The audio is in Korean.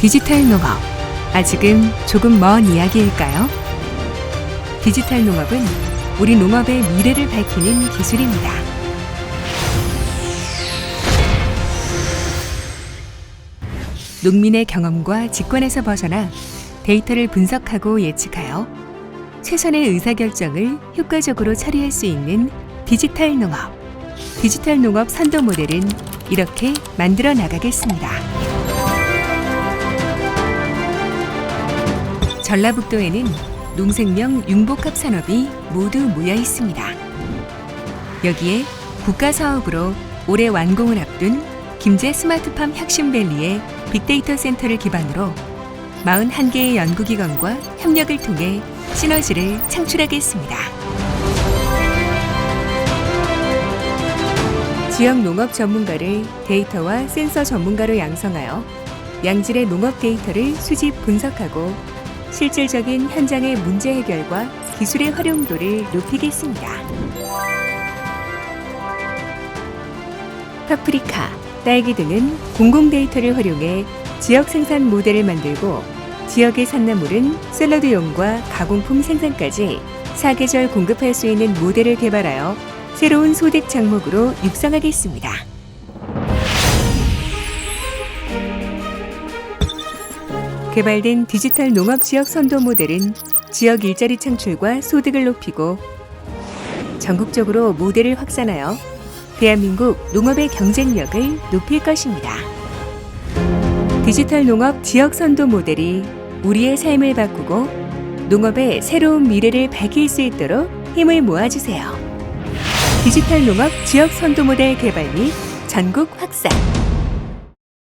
디지털 농업. 아직은 조금 먼 이야기일까요? 디지털 농업은 우리 농업의 미래를 밝히는 기술입니다. 농민의 경험과 직관에서 벗어나 데이터를 분석하고 예측하여 최선의 의사결정을 효과적으로 처리할 수 있는 디지털 농업. 디지털 농업 선도 모델은 이렇게 만들어 나가겠습니다. 전라북도에는 농생명 융복합 산업이 모두 모여 있습니다. 여기에 국가 사업으로 올해 완공을 앞둔 김제 스마트팜 혁신밸리의 빅데이터 센터를 기반으로 41개의 연구기관과 협력을 통해 시너지를 창출하겠습니다. 지역 농업 전문가를 데이터와 센서 전문가로 양성하여 양질의 농업 데이터를 수집 분석하고 실질적인 현장의 문제 해결과 기술의 활용도를 높이겠습니다. 파프리카, 딸기 등은 공공 데이터를 활용해 지역 생산 모델을 만들고 지역의 산나물은 샐러드용과 가공품 생산까지 사계절 공급할 수 있는 모델을 개발하여 새로운 소득 장목으로 육성하겠습니다. 개발된 디지털 농업 지역 선도 모델은 지역 일자리 창출과 소득을 높이고 전국적으로 모델을 확산하여 대한민국 농업의 경쟁력을 높일 것입니다. 디지털 농업 지역 선도 모델이 우리의 삶을 바꾸고 농업의 새로운 미래를 밝힐 수 있도록 힘을 모아주세요. 디지털 농업 지역 선도 모델 개발 및 전국 확산.